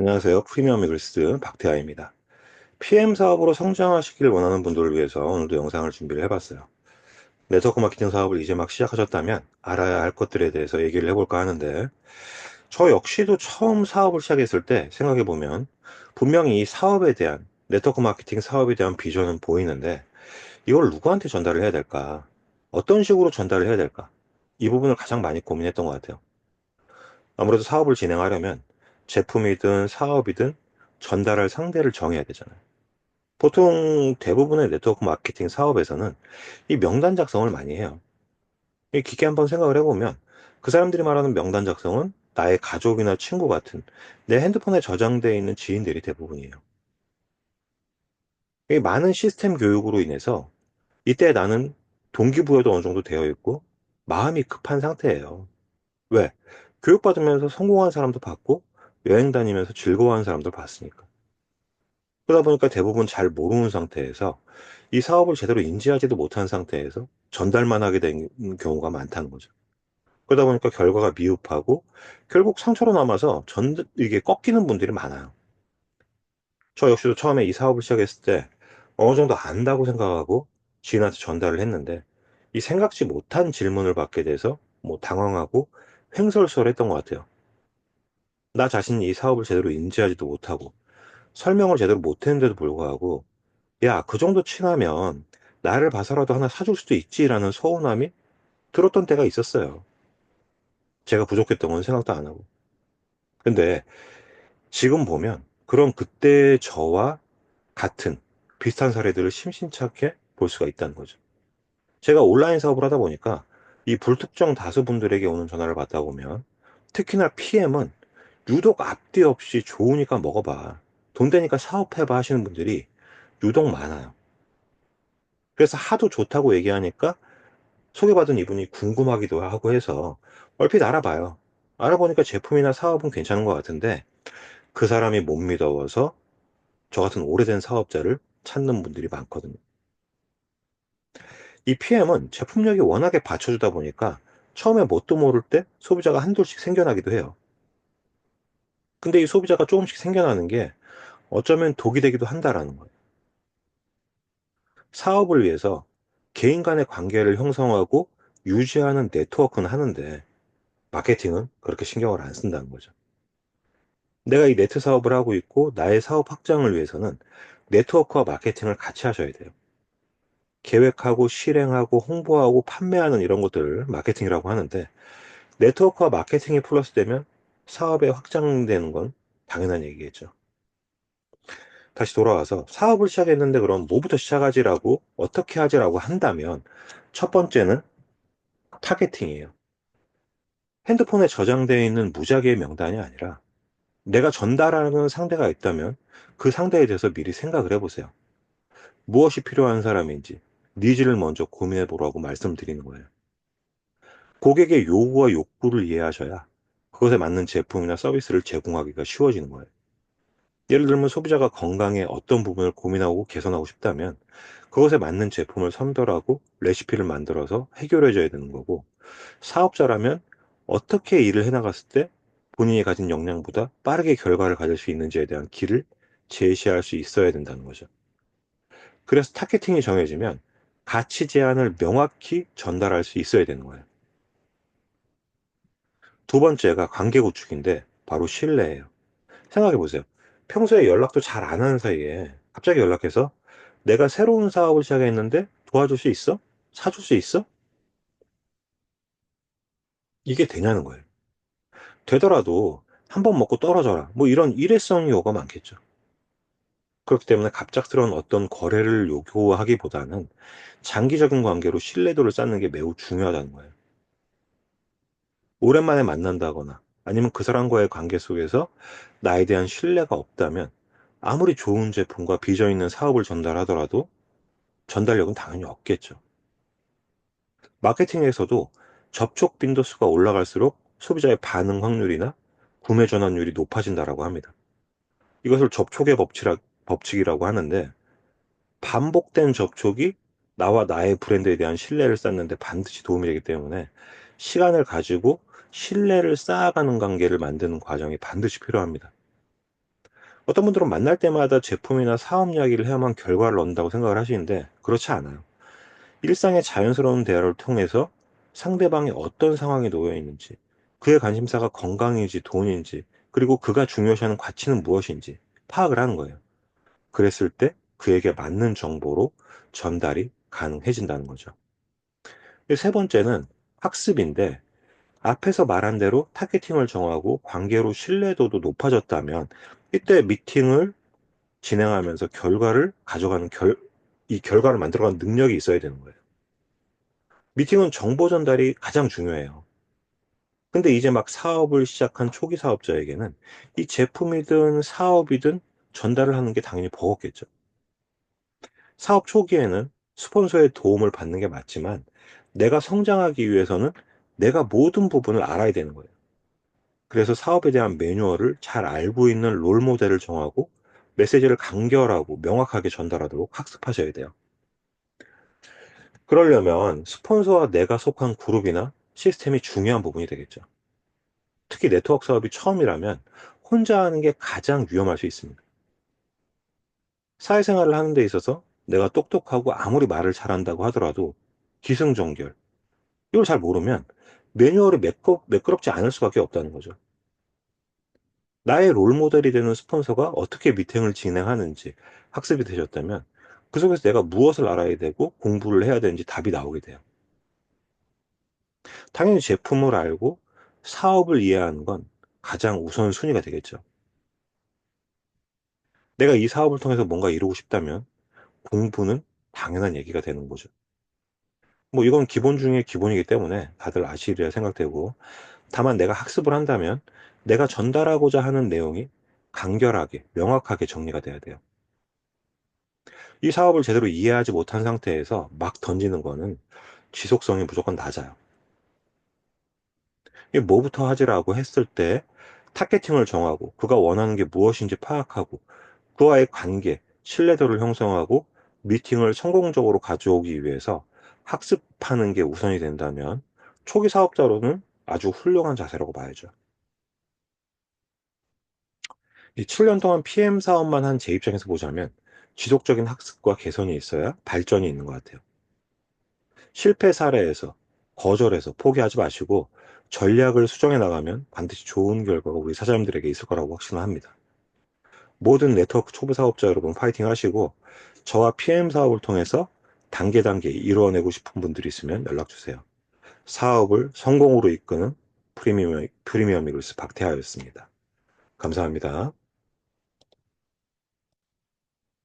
안녕하세요. 프리미엄 이글스 박태하입니다. PM 사업으로 성장하시길 원하는 분들을 위해서 오늘도 영상을 준비를 해봤어요. 네트워크 마케팅 사업을 이제 막 시작하셨다면 알아야 할 것들에 대해서 얘기를 해볼까 하는데 저 역시도 처음 사업을 시작했을 때 생각해보면 분명히 이 사업에 대한 네트워크 마케팅 사업에 대한 비전은 보이는데 이걸 누구한테 전달을 해야 될까? 어떤 식으로 전달을 해야 될까? 이 부분을 가장 많이 고민했던 것 같아요. 아무래도 사업을 진행하려면 제품이든 사업이든 전달할 상대를 정해야 되잖아요. 보통 대부분의 네트워크 마케팅 사업에서는 이 명단 작성을 많이 해요. 깊게 한번 생각을 해보면 그 사람들이 말하는 명단 작성은 나의 가족이나 친구 같은 내 핸드폰에 저장되어 있는 지인들이 대부분이에요. 이 많은 시스템 교육으로 인해서 이때 나는 동기부여도 어느 정도 되어 있고 마음이 급한 상태예요. 왜? 교육받으면서 성공한 사람도 봤고 여행 다니면서 즐거워하는 사람들 봤으니까. 그러다 보니까 대부분 잘 모르는 상태에서 이 사업을 제대로 인지하지도 못한 상태에서 전달만 하게 된 경우가 많다는 거죠. 그러다 보니까 결과가 미흡하고 결국 상처로 남아서 전 이게 꺾이는 분들이 많아요. 저 역시도 처음에 이 사업을 시작했을 때 어느 정도 안다고 생각하고 지인한테 전달을 했는데 이 생각지 못한 질문을 받게 돼서 뭐 당황하고 횡설수설했던 것 같아요. 나 자신이 이 사업을 제대로 인지하지도 못하고 설명을 제대로 못했는데도 불구하고 야, 그 정도 친하면 나를 봐서라도 하나 사줄 수도 있지라는 서운함이 들었던 때가 있었어요. 제가 부족했던 건 생각도 안 하고. 근데 지금 보면 그런 그때 저와 같은 비슷한 사례들을 심심찮게 볼 수가 있다는 거죠. 제가 온라인 사업을 하다 보니까 이 불특정 다수 분들에게 오는 전화를 받다 보면 특히나 PM은 유독 앞뒤 없이 좋으니까 먹어봐. 돈 되니까 사업해봐 하시는 분들이 유독 많아요. 그래서 하도 좋다고 얘기하니까 소개받은 이분이 궁금하기도 하고 해서 얼핏 알아봐요. 알아보니까 제품이나 사업은 괜찮은 것 같은데 그 사람이 못 믿어서 저 같은 오래된 사업자를 찾는 분들이 많거든요. 이 PM은 제품력이 워낙에 받쳐주다 보니까 처음에 뭣도 모를 때 소비자가 한둘씩 생겨나기도 해요. 근데 이 소비자가 조금씩 생겨나는 게 어쩌면 독이 되기도 한다라는 거예요. 사업을 위해서 개인 간의 관계를 형성하고 유지하는 네트워크는 하는데 마케팅은 그렇게 신경을 안 쓴다는 거죠. 내가 이 네트 사업을 하고 있고 나의 사업 확장을 위해서는 네트워크와 마케팅을 같이 하셔야 돼요. 계획하고 실행하고 홍보하고 판매하는 이런 것들을 마케팅이라고 하는데 네트워크와 마케팅이 플러스 되면 사업에 확장되는 건 당연한 얘기겠죠. 다시 돌아와서 사업을 시작했는데 그럼 뭐부터 시작하지라고 어떻게 하지라고 한다면 첫 번째는 타겟팅이에요. 핸드폰에 저장되어 있는 무작위의 명단이 아니라 내가 전달하는 상대가 있다면 그 상대에 대해서 미리 생각을 해보세요. 무엇이 필요한 사람인지 니즈를 먼저 고민해 보라고 말씀드리는 거예요. 고객의 요구와 욕구를 이해하셔야 그것에 맞는 제품이나 서비스를 제공하기가 쉬워지는 거예요. 예를 들면 소비자가 건강에 어떤 부분을 고민하고 개선하고 싶다면 그것에 맞는 제품을 선별하고 레시피를 만들어서 해결해 줘야 되는 거고 사업자라면 어떻게 일을 해나갔을 때 본인이 가진 역량보다 빠르게 결과를 가질 수 있는지에 대한 길을 제시할 수 있어야 된다는 거죠. 그래서 타겟팅이 정해지면 가치 제한을 명확히 전달할 수 있어야 되는 거예요. 두 번째가 관계 구축인데 바로 신뢰예요. 생각해 보세요. 평소에 연락도 잘 안 하는 사이에 갑자기 연락해서 내가 새로운 사업을 시작했는데 도와줄 수 있어? 사줄 수 있어? 이게 되냐는 거예요. 되더라도 한 번 먹고 떨어져라. 뭐 이런 일회성 요구가 많겠죠. 그렇기 때문에 갑작스러운 어떤 거래를 요구하기보다는 장기적인 관계로 신뢰도를 쌓는 게 매우 중요하다는 거예요. 오랜만에 만난다거나 아니면 그 사람과의 관계 속에서 나에 대한 신뢰가 없다면 아무리 좋은 제품과 비전 있는 사업을 전달하더라도 전달력은 당연히 없겠죠. 마케팅에서도 접촉 빈도수가 올라갈수록 소비자의 반응 확률이나 구매 전환율이 높아진다라고 합니다. 이것을 접촉의 법칙이라고 하는데 반복된 접촉이 나와 나의 브랜드에 대한 신뢰를 쌓는데 반드시 도움이 되기 때문에 시간을 가지고 신뢰를 쌓아가는 관계를 만드는 과정이 반드시 필요합니다. 어떤 분들은 만날 때마다 제품이나 사업 이야기를 해야만 결과를 얻는다고 생각을 하시는데 그렇지 않아요. 일상의 자연스러운 대화를 통해서 상대방이 어떤 상황에 놓여 있는지, 그의 관심사가 건강인지 돈인지, 그리고 그가 중요시하는 가치는 무엇인지 파악을 하는 거예요. 그랬을 때 그에게 맞는 정보로 전달이 가능해진다는 거죠. 세 번째는 학습인데 앞에서 말한 대로 타겟팅을 정하고 관계로 신뢰도도 높아졌다면 이때 미팅을 진행하면서 결과를 가져가는 결, 이 결과를 만들어가는 능력이 있어야 되는 거예요. 미팅은 정보 전달이 가장 중요해요. 근데 이제 막 사업을 시작한 초기 사업자에게는 이 제품이든 사업이든 전달을 하는 게 당연히 버겁겠죠. 사업 초기에는 스폰서의 도움을 받는 게 맞지만 내가 성장하기 위해서는 내가 모든 부분을 알아야 되는 거예요. 그래서 사업에 대한 매뉴얼을 잘 알고 있는 롤 모델을 정하고 메시지를 간결하고 명확하게 전달하도록 학습하셔야 돼요. 그러려면 스폰서와 내가 속한 그룹이나 시스템이 중요한 부분이 되겠죠. 특히 네트워크 사업이 처음이라면 혼자 하는 게 가장 위험할 수 있습니다. 사회생활을 하는 데 있어서 내가 똑똑하고 아무리 말을 잘한다고 하더라도 기승전결, 이걸 잘 모르면 매뉴얼이 매끄럽, 매끄럽지 않을 수밖에 없다는 거죠. 나의 롤모델이 되는 스폰서가 어떻게 미팅을 진행하는지 학습이 되셨다면 그 속에서 내가 무엇을 알아야 되고 공부를 해야 되는지 답이 나오게 돼요. 당연히 제품을 알고 사업을 이해하는 건 가장 우선순위가 되겠죠. 내가 이 사업을 통해서 뭔가 이루고 싶다면 공부는 당연한 얘기가 되는 거죠. 뭐 이건 기본 중에 기본이기 때문에 다들 아시리라 생각되고 다만 내가 학습을 한다면 내가 전달하고자 하는 내용이 간결하게 명확하게 정리가 돼야 돼요. 이 사업을 제대로 이해하지 못한 상태에서 막 던지는 거는 지속성이 무조건 낮아요. 이 뭐부터 하지라고 했을 때 타겟팅을 정하고 그가 원하는 게 무엇인지 파악하고 그와의 관계, 신뢰도를 형성하고 미팅을 성공적으로 가져오기 위해서 학습하는 게 우선이 된다면 초기 사업자로는 아주 훌륭한 자세라고 봐야죠. 이 7년 동안 PM 사업만 한 제 입장에서 보자면 지속적인 학습과 개선이 있어야 발전이 있는 것 같아요. 실패 사례에서 거절해서 포기하지 마시고 전략을 수정해 나가면 반드시 좋은 결과가 우리 사장님들에게 있을 거라고 확신을 합니다. 모든 네트워크 초보 사업자 여러분 파이팅 하시고 저와 PM 사업을 통해서 단계 단계 이루어내고 싶은 분들이 있으면 연락 주세요. 사업을 성공으로 이끄는 프리미엄, 프리미엄 이글스 박태하였습니다. 감사합니다.